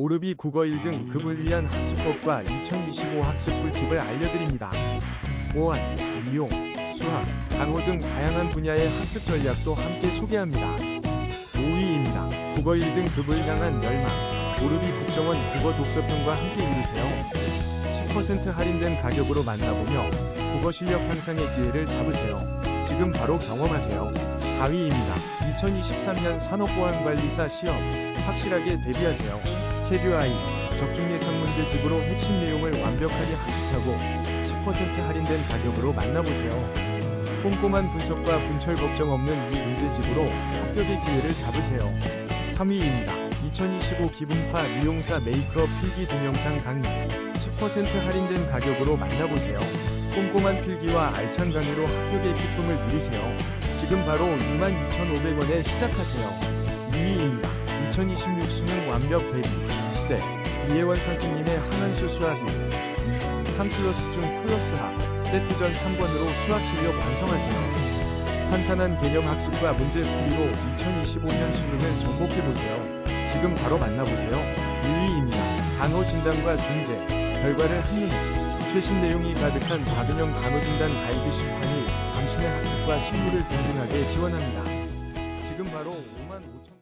오르비 국어 1등 급을 위한 학습법과 2025 학습 꿀팁을 알려드립니다. 보안, 미용, 수학, 단어 등 다양한 분야의 학습 전략도 함께 소개합니다. 5위입니다. 국어 1등 급을 향한 열망. 오르비 국정원 국어 독서편과 함께 이루세요. 10% 할인된 가격으로 만나보며 국어 실력 향상의 기회를 잡으세요. 지금 바로 경험하세요. 4위입니다. 2023년 산업보안관리사 시험 확실하게 대비하세요. 캐듀아이 적중 예상 문제 집으로 핵심 내용을 완벽하게 학습하고 10% 할인된 가격으로 만나보세요. 꼼꼼한 분석과 분철 걱정 없는 이 문제집으로 합격의 기회를 잡으세요. 3위입니다. 2025 기분파 미용사 메이크업 필기 동영상 강의 10% 할인된 가격으로 만나보세요. 꼼꼼한 필기와 알찬 강의로 합격의 기쁨을 누리세요. 지금 바로 22,500원에 시작하세요. 2위입니다. 2026 수능 완벽 대비 시대 이혜원 선생님의 한한수 수학이 3 플러스 중 플러스 학 세트전 3권으로 수학 실력 완성하세요. 탄탄한 개념 학습과 문제 풀이로 2025년 수능을 정복해보세요. 지금 바로 만나보세요. 1위입니다. 단어 진단과 중재, 결과를 한눈에 최신 내용이 가득한 박은영 간호진단 가이드 시판이 당신의 학습과 실무를 균등하게 지원합니다. 지금 바로 5만 5천